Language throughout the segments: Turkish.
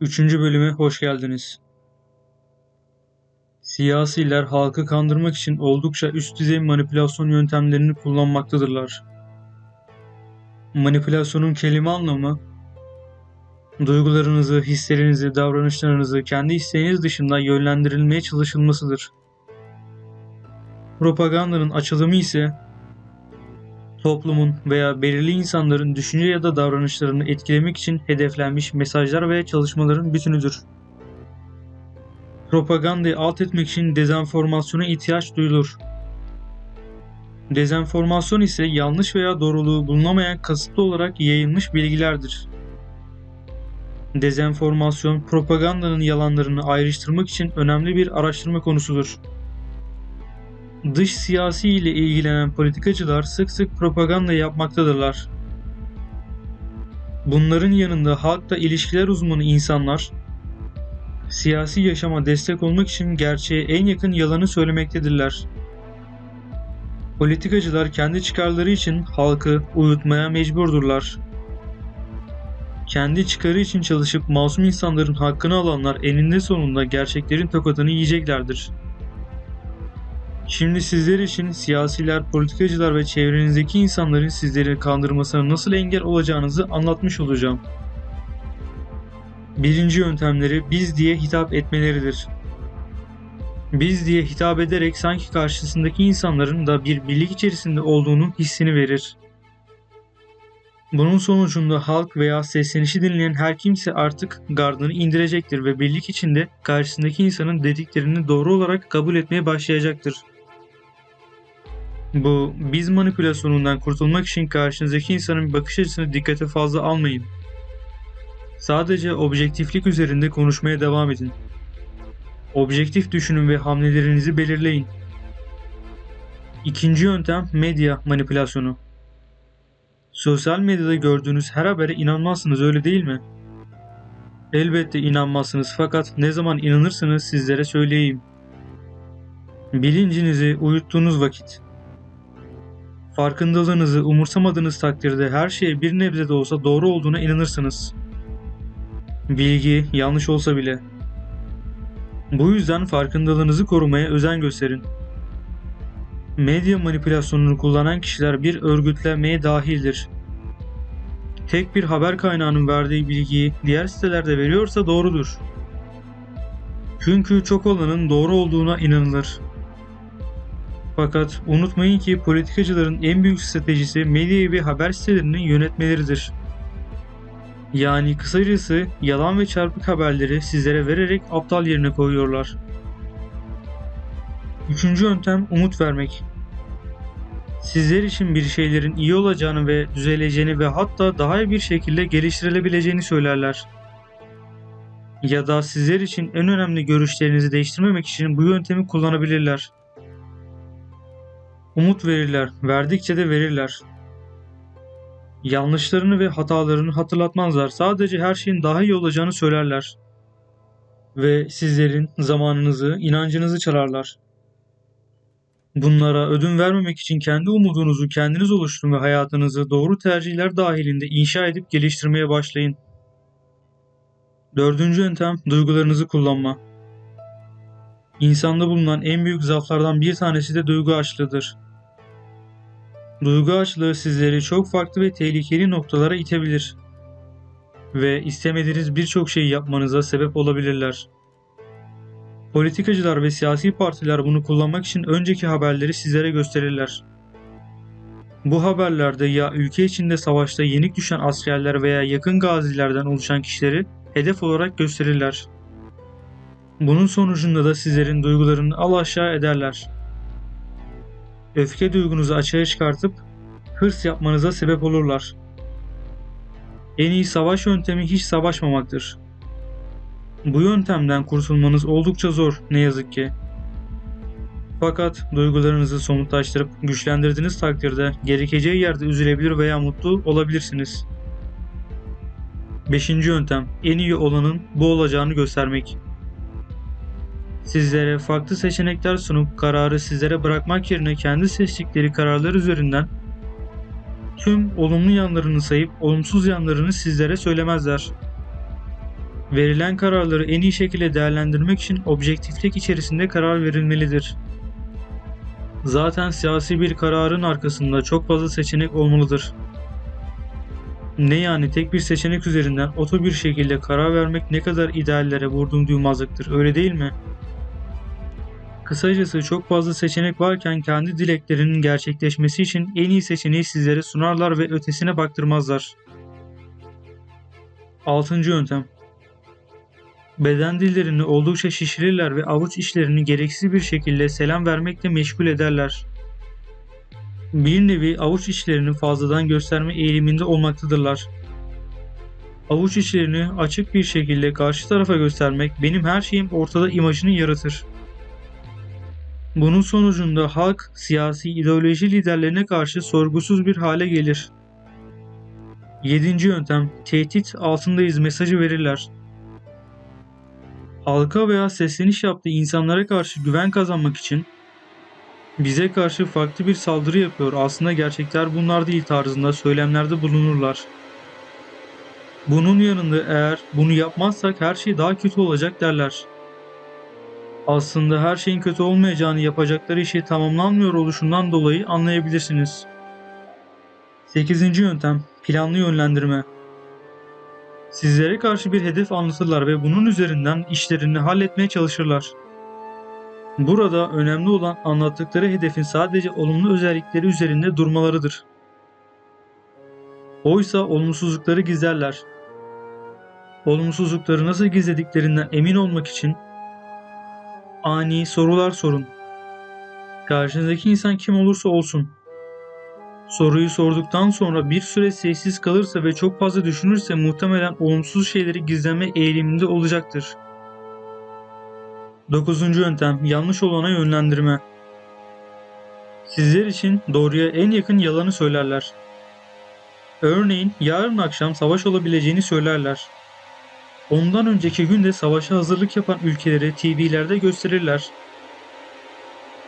Üçüncü bölüme hoş geldiniz. Siyasiler halkı kandırmak için oldukça üst düzey manipülasyon yöntemlerini kullanmaktadırlar. Manipülasyonun kelime anlamı, duygularınızı, hislerinizi, davranışlarınızı kendi isteğiniz dışında yönlendirilmeye çalışılmasıdır. Propagandanın açılımı ise toplumun veya belirli insanların düşünce ya da davranışlarını etkilemek için hedeflenmiş mesajlar ve çalışmaların bütünüdür. Propagandayı alt etmek için dezenformasyona ihtiyaç duyulur. Dezenformasyon ise yanlış veya doğruluğu bulunamayan kasıtlı olarak yayılmış bilgilerdir. Dezenformasyon, propagandanın yalanlarını ayrıştırmak için önemli bir araştırma konusudur. Dış siyasi ile ilgilenen politikacılar sık sık propaganda yapmaktadırlar. Bunların yanında halkla ilişkiler uzmanı insanlar siyasi yaşama destek olmak için gerçeğe en yakın yalanı söylemektedirler. Politikacılar kendi çıkarları için halkı uyutmaya mecburdurlar. Kendi çıkarı için çalışıp masum insanların hakkını alanlar eninde sonunda gerçeklerin tokatını yiyeceklerdir. Şimdi sizler için siyasiler, politikacılar ve çevrenizdeki insanların sizleri kandırmasına nasıl engel olacağınızı anlatmış olacağım. Birinci yöntemleri biz diye hitap etmeleridir. Biz diye hitap ederek sanki karşısındaki insanların da bir birlik içerisinde olduğunu hissini verir. Bunun sonucunda halk veya seslenişi dinleyen her kimse artık gardını indirecektir ve birlik içinde karşısındaki insanın dediklerini doğru olarak kabul etmeye başlayacaktır. Bu biz manipülasyonundan kurtulmak için karşınızdaki insanın bakış açısını dikkate fazla almayın. Sadece objektiflik üzerinde konuşmaya devam edin. Objektif düşünün ve hamlelerinizi belirleyin. İkinci yöntem medya manipülasyonu. Sosyal medyada gördüğünüz her habere inanmazsınız öyle değil mi? Elbette inanmazsınız fakat ne zaman inanırsınız sizlere söyleyeyim. Bilincinizi uyuttuğunuz vakit. Farkındalığınızı umursamadığınız takdirde her şeye bir nebze de olsa doğru olduğuna inanırsınız. Bilgi yanlış olsa bile. Bu yüzden farkındalığınızı korumaya özen gösterin. Medya manipülasyonunu kullanan kişiler bir örgütlenmeye dahildir. Tek bir haber kaynağının verdiği bilgiyi diğer sitelerde veriyorsa doğrudur. Çünkü çok olanın doğru olduğuna inanılır. Fakat unutmayın ki politikacıların en büyük stratejisi medyayı ve haber sitelerini yönetmeleridir. Yani kısacası yalan ve çarpık haberleri sizlere vererek aptal yerine koyuyorlar. Üçüncü yöntem umut vermek. Sizler için bir şeylerin iyi olacağını ve düzeleceğini ve hatta daha iyi bir şekilde geliştirilebileceğini söylerler. Ya da sizler için en önemli görüşlerinizi değiştirmemek için bu yöntemi kullanabilirler. Umut verirler, verdikçe de verirler. Yanlışlarını ve hatalarını hatırlatmazlar. Sadece her şeyin daha iyi olacağını söylerler. Ve sizlerin zamanınızı, inancınızı çalarlar. Bunlara ödün vermemek için kendi umudunuzu kendiniz oluşturun ve hayatınızı doğru tercihler dahilinde inşa edip geliştirmeye başlayın. Dördüncü yöntem duygularınızı kullanma. İnsanda bulunan en büyük zaaflardan bir tanesi de duygu açlığıdır. Duygu açlığı sizleri çok farklı ve tehlikeli noktalara itebilir ve istemediğiniz birçok şeyi yapmanıza sebep olabilirler. Politikacılar ve siyasi partiler bunu kullanmak için önceki haberleri sizlere gösterirler. Bu haberlerde ya ülke içinde savaşta yenik düşen askerler veya yakın gazilerden oluşan kişileri hedef olarak gösterirler. Bunun sonucunda da sizlerin duygularını al aşağı ederler öfke duygunuzu açığa çıkartıp hırs yapmanıza sebep olurlar. En iyi savaş yöntemi hiç savaşmamaktır. Bu yöntemden kurtulmanız oldukça zor ne yazık ki. Fakat duygularınızı somutlaştırıp güçlendirdiğiniz takdirde gerekeceği yerde üzülebilir veya mutlu olabilirsiniz. Beşinci yöntem en iyi olanın bu olacağını göstermek. Sizlere farklı seçenekler sunup kararı sizlere bırakmak yerine kendi seçtikleri kararlar üzerinden tüm olumlu yanlarını sayıp olumsuz yanlarını sizlere söylemezler. Verilen kararları en iyi şekilde değerlendirmek için objektiflik içerisinde karar verilmelidir. Zaten siyasi bir kararın arkasında çok fazla seçenek olmalıdır. Ne yani tek bir seçenek üzerinden oto bir şekilde karar vermek ne kadar ideallere vurduğum duymazlıktır öyle değil mi? Kısacası çok fazla seçenek varken kendi dileklerinin gerçekleşmesi için en iyi seçeneği sizlere sunarlar ve ötesine baktırmazlar. 6. yöntem Beden dillerini oldukça şişirirler ve avuç işlerini gereksiz bir şekilde selam vermekle meşgul ederler. Bir nevi avuç içlerini fazladan gösterme eğiliminde olmaktadırlar. Avuç içlerini açık bir şekilde karşı tarafa göstermek benim her şeyim ortada imajını yaratır. Bunun sonucunda halk siyasi ideoloji liderlerine karşı sorgusuz bir hale gelir. 7. yöntem tehdit altındayız mesajı verirler. Halka veya sesleniş yaptığı insanlara karşı güven kazanmak için bize karşı farklı bir saldırı yapıyor. Aslında gerçekler bunlar değil tarzında söylemlerde bulunurlar. Bunun yanında eğer bunu yapmazsak her şey daha kötü olacak derler. Aslında her şeyin kötü olmayacağını yapacakları işi tamamlanmıyor oluşundan dolayı anlayabilirsiniz. 8. yöntem planlı yönlendirme. Sizlere karşı bir hedef anlatırlar ve bunun üzerinden işlerini halletmeye çalışırlar. Burada önemli olan anlattıkları hedefin sadece olumlu özellikleri üzerinde durmalarıdır. Oysa olumsuzlukları gizlerler. Olumsuzlukları nasıl gizlediklerinden emin olmak için ani sorular sorun. Karşınızdaki insan kim olursa olsun. Soruyu sorduktan sonra bir süre sessiz kalırsa ve çok fazla düşünürse muhtemelen olumsuz şeyleri gizleme eğiliminde olacaktır. 9. yöntem yanlış olana yönlendirme. Sizler için doğruya en yakın yalanı söylerler. Örneğin yarın akşam savaş olabileceğini söylerler. Ondan önceki günde savaşa hazırlık yapan ülkeleri TV'lerde gösterirler.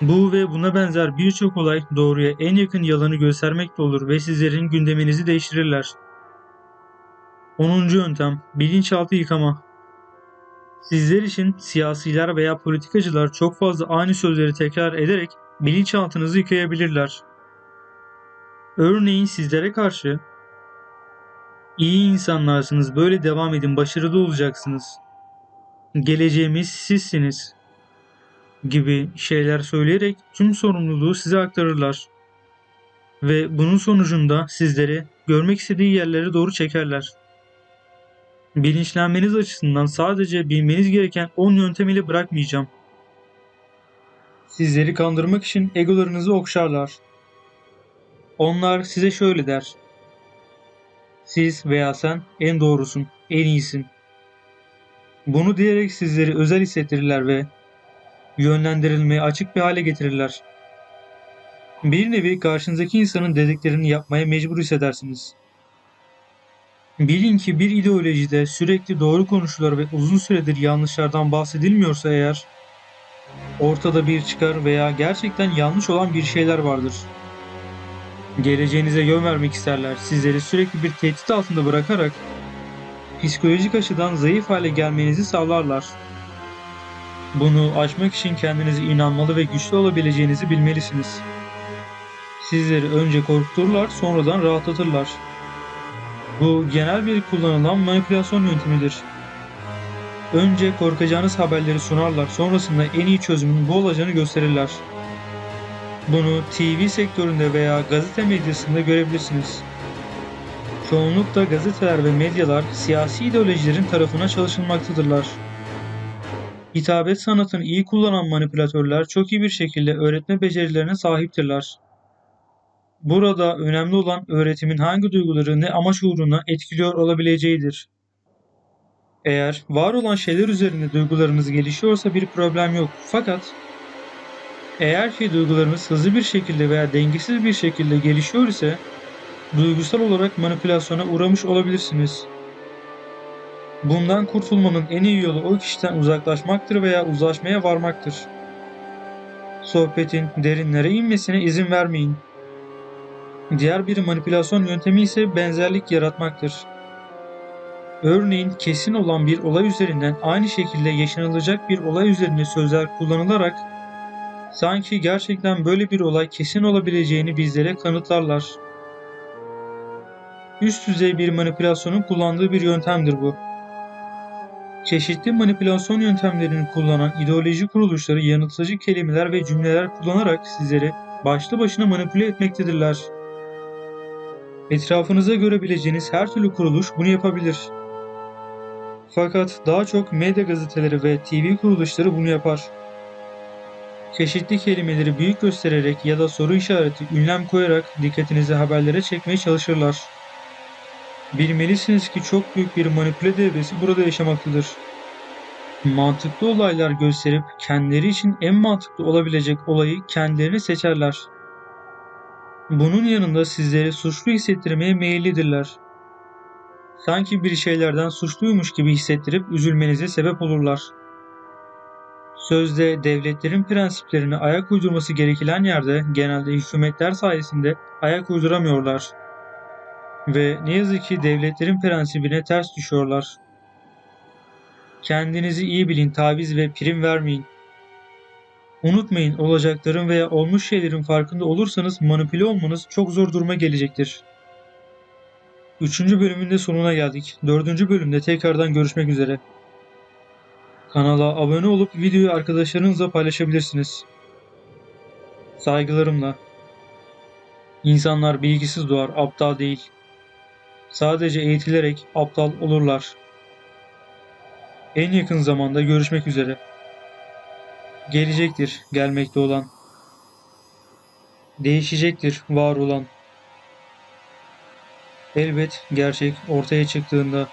Bu ve buna benzer birçok olay doğruya en yakın yalanı göstermekte olur ve sizlerin gündeminizi değiştirirler. 10. yöntem bilinçaltı yıkama. Sizler için siyasiler veya politikacılar çok fazla aynı sözleri tekrar ederek bilinçaltınızı yıkayabilirler. Örneğin sizlere karşı iyi insanlarsınız böyle devam edin başarılı olacaksınız. Geleceğimiz sizsiniz gibi şeyler söyleyerek tüm sorumluluğu size aktarırlar. Ve bunun sonucunda sizleri görmek istediği yerlere doğru çekerler. Bilinçlenmeniz açısından sadece bilmeniz gereken 10 yöntem ile bırakmayacağım. Sizleri kandırmak için egolarınızı okşarlar. Onlar size şöyle der. Siz veya sen en doğrusun, en iyisin. Bunu diyerek sizleri özel hissettirirler ve yönlendirilmeye açık bir hale getirirler. Bir nevi karşınızdaki insanın dediklerini yapmaya mecbur hissedersiniz. Bilin ki bir ideolojide sürekli doğru konuşulur ve uzun süredir yanlışlardan bahsedilmiyorsa eğer, ortada bir çıkar veya gerçekten yanlış olan bir şeyler vardır. Geleceğinize yön vermek isterler, sizleri sürekli bir tehdit altında bırakarak psikolojik açıdan zayıf hale gelmenizi sağlarlar. Bunu aşmak için kendinize inanmalı ve güçlü olabileceğinizi bilmelisiniz. Sizleri önce korkuturlar, sonradan rahatlatırlar. Bu genel bir kullanılan manipülasyon yöntemidir. Önce korkacağınız haberleri sunarlar, sonrasında en iyi çözümün bu olacağını gösterirler. Bunu TV sektöründe veya gazete medyasında görebilirsiniz. Çoğunlukla gazeteler ve medyalar siyasi ideolojilerin tarafına çalışılmaktadırlar. Hitabet sanatını iyi kullanan manipülatörler çok iyi bir şekilde öğretme becerilerine sahiptirler. Burada önemli olan öğretimin hangi duyguları ne amaç uğruna etkiliyor olabileceğidir. Eğer var olan şeyler üzerinde duygularınız gelişiyorsa bir problem yok. Fakat eğer ki duygularınız hızlı bir şekilde veya dengesiz bir şekilde gelişiyor ise duygusal olarak manipülasyona uğramış olabilirsiniz. Bundan kurtulmanın en iyi yolu o kişiden uzaklaşmaktır veya uzlaşmaya varmaktır. Sohbetin derinlere inmesine izin vermeyin. Diğer bir manipülasyon yöntemi ise benzerlik yaratmaktır. Örneğin kesin olan bir olay üzerinden aynı şekilde yaşanılacak bir olay üzerine sözler kullanılarak sanki gerçekten böyle bir olay kesin olabileceğini bizlere kanıtlarlar. Üst düzey bir manipülasyonun kullandığı bir yöntemdir bu. Çeşitli manipülasyon yöntemlerini kullanan ideoloji kuruluşları yanıltıcı kelimeler ve cümleler kullanarak sizleri başlı başına manipüle etmektedirler. Etrafınıza görebileceğiniz her türlü kuruluş bunu yapabilir. Fakat daha çok medya gazeteleri ve TV kuruluşları bunu yapar. Çeşitli kelimeleri büyük göstererek ya da soru işareti, ünlem koyarak dikkatinizi haberlere çekmeye çalışırlar. Bilmelisiniz ki çok büyük bir manipüle devresi burada yaşamaktadır. Mantıklı olaylar gösterip kendileri için en mantıklı olabilecek olayı kendilerini seçerler. Bunun yanında sizleri suçlu hissettirmeye meyillidirler. Sanki bir şeylerden suçluymuş gibi hissettirip üzülmenize sebep olurlar. Sözde devletlerin prensiplerine ayak uydurması gereken yerde genelde hükümetler sayesinde ayak uyduramıyorlar. Ve ne yazık ki devletlerin prensibine ters düşüyorlar. Kendinizi iyi bilin, taviz ve prim vermeyin. Unutmayın olacakların veya olmuş şeylerin farkında olursanız manipüle olmanız çok zor duruma gelecektir. Üçüncü bölümün de sonuna geldik. Dördüncü bölümde tekrardan görüşmek üzere. Kanala abone olup videoyu arkadaşlarınızla paylaşabilirsiniz. Saygılarımla. İnsanlar bilgisiz doğar, aptal değil. Sadece eğitilerek aptal olurlar. En yakın zamanda görüşmek üzere. Gelecektir gelmekte olan. Değişecektir var olan. Elbet gerçek ortaya çıktığında